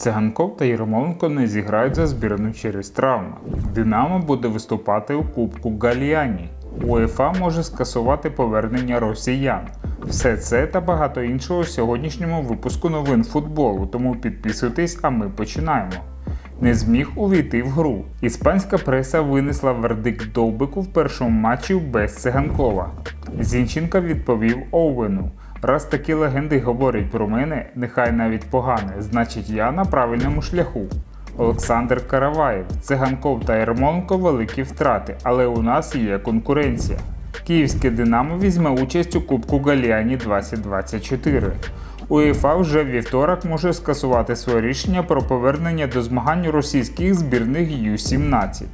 Циганков та Єрмоленко не зіграють за збірну через травму. Динамо буде виступати у Кубку Галіані. УЄФА може скасувати повернення росіян. Все це та багато іншого у сьогоднішньому випуску новин футболу, тому підписуйтесь, а ми починаємо. Не зміг увійти в гру. Іспанська преса винесла вердикт Довбику в першому матчі без циганкова. Зінченка відповів Оуену. Раз такі легенди говорять про мене, нехай навіть погане, значить я на правильному шляху. Олександр Караваєв, Циганков та Ермоленко великі втрати, але у нас є конкуренція. Київське Динамо візьме участь у Кубку Галіані 2024. УЄФА вже вівторок може скасувати своє рішення про повернення до змагань російських збірних Ю-17.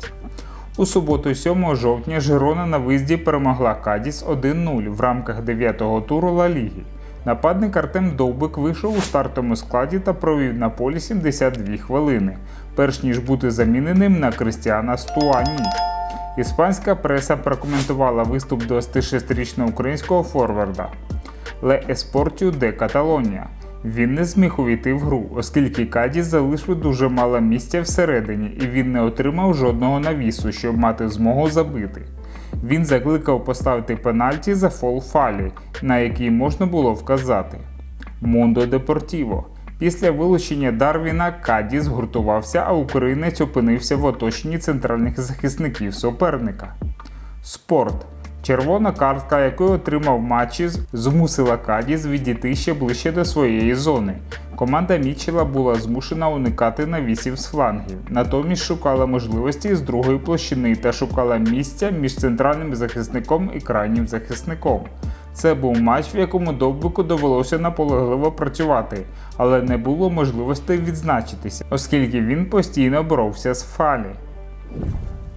У суботу, 7 жовтня, Жирона на виїзді перемогла Кадіс 1-0 в рамках 9-го туру Ла Ліги. Нападник Артем Довбик вийшов у стартовому складі та провів на полі 72 хвилини, перш ніж бути заміненим на Кристіана Стуані. Іспанська преса прокоментувала виступ 26-річного українського форварда Ле Еспортю де Каталонія. Він не зміг увійти в гру, оскільки Кадіс залишив дуже мало місця всередині і він не отримав жодного навісу, щоб мати змогу забити. Він закликав поставити пенальті за фол фалі, на який можна було вказати. Мондо Депортіво. Після вилучення Дарвіна Кадіс згуртувався, а українець опинився в оточенні центральних захисників суперника. Спорт. Червона картка, яку отримав матчі, змусила Кадіс відійти ще ближче до своєї зони. Команда Мічела була змушена уникати навісів з флангів, натомість шукала можливості з другої площини та шукала місця між центральним захисником і крайнім захисником. Це був матч, в якому Довбику довелося наполегливо працювати, але не було можливості відзначитися, оскільки він постійно боровся з фалі.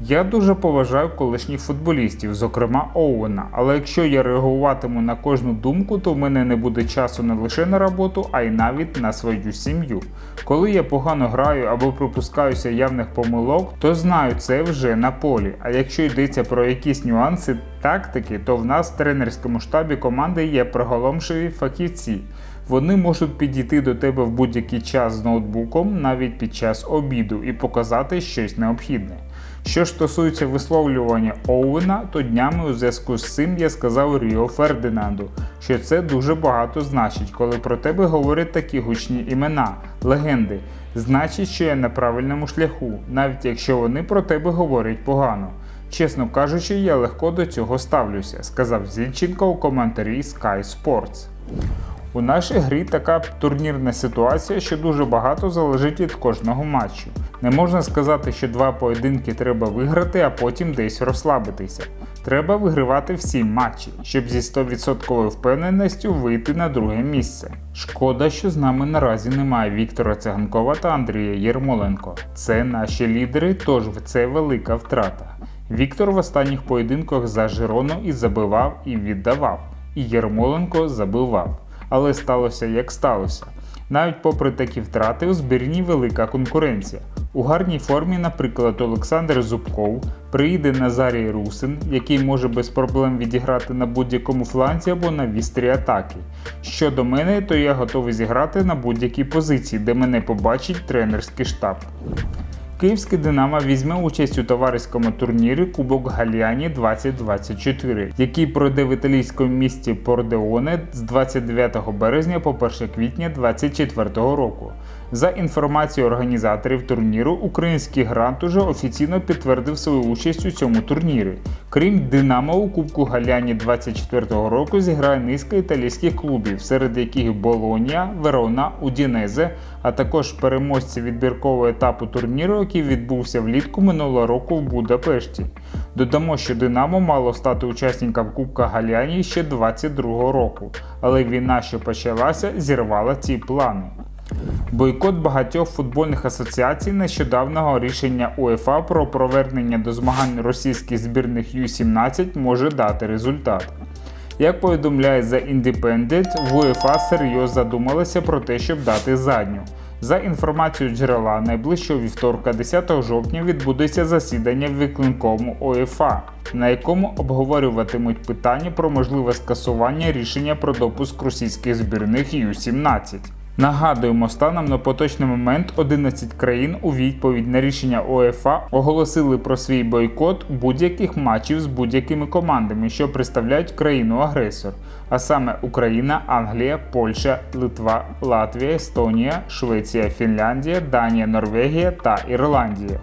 Я дуже поважаю колишніх футболістів, зокрема Оуена, але якщо я реагуватиму на кожну думку, то в мене не буде часу не лише на роботу, а й навіть на свою сім'ю. Коли я погано граю або припускаюся явних помилок, то знаю це вже на полі. А якщо йдеться про якісь нюанси тактики, то в нас в тренерському штабі команди є приголомшиві фахівці. Вони можуть підійти до тебе в будь-який час з ноутбуком, навіть під час обіду, і показати щось необхідне. Що стосується висловлювання Оуена, то днями у зв'язку з цим я сказав Ріо Фердинанду, що це дуже багато значить, коли про тебе говорять такі гучні імена, легенди. Значить, що я на правильному шляху, навіть якщо вони про тебе говорять погано. Чесно кажучи, я легко до цього ставлюся, сказав Зінченко у коментарі Sky Sports. У нашій грі така турнірна ситуація, що дуже багато залежить від кожного матчу. Не можна сказати, що два поєдинки треба виграти, а потім десь розслабитися. Треба вигравати всі матчі, щоб зі 100% впевненістю вийти на друге місце. Шкода, що з нами наразі немає Віктора Циганкова та Андрія Єрмоленко. Це наші лідери, тож це велика втрата. Віктор в останніх поєдинках за Жирону і забивав, і віддавав, і Єрмоленко забивав але сталося як сталося. Навіть попри такі втрати, у збірні велика конкуренція. У гарній формі, наприклад, Олександр Зубков приїде Назарій Русин, який може без проблем відіграти на будь-якому фланзі або на вістрі атаки. Щодо мене, то я готовий зіграти на будь-якій позиції, де мене побачить тренерський штаб. Київське Динамо візьме участь у товариському турнірі Кубок Галіані 2024, який пройде в італійському місті Пордеоне з 29 березня по 1 квітня 2024 року. За інформацією організаторів турніру, український грант уже офіційно підтвердив свою участь у цьому турнірі. Крім Динамо, у Кубку Галяні 2024 року зіграє низка італійських клубів, серед яких Болонія, Верона, Удінезе, а також переможці відбіркового етапу турніру, який відбувся влітку минулого року в Будапешті. Додамо, що Динамо мало стати учасником Кубка Галяні ще 2022 року, але війна, що почалася, зірвала ці плани. Бойкот багатьох футбольних асоціацій нещодавнього рішення УЄФА про повернення до змагань російських збірних Ю-17 може дати результат. Як повідомляє The Independent, в УЄФА серйозно задумалися про те, щоб дати задню. За інформацією джерела, найближчого вівторка, 10 жовтня, відбудеться засідання в виконкому ОЄФА, на якому обговорюватимуть питання про можливе скасування рішення про допуск російських збірних Ю-17. Нагадуємо, станом на поточний момент 11 країн у відповідь на рішення УЄФА оголосили про свій бойкот будь-яких матчів з будь-якими командами, що представляють країну-агресор, а саме Україна, Англія, Польща, Литва, Латвія, Естонія, Швеція, Фінляндія, Данія, Норвегія та Ірландія.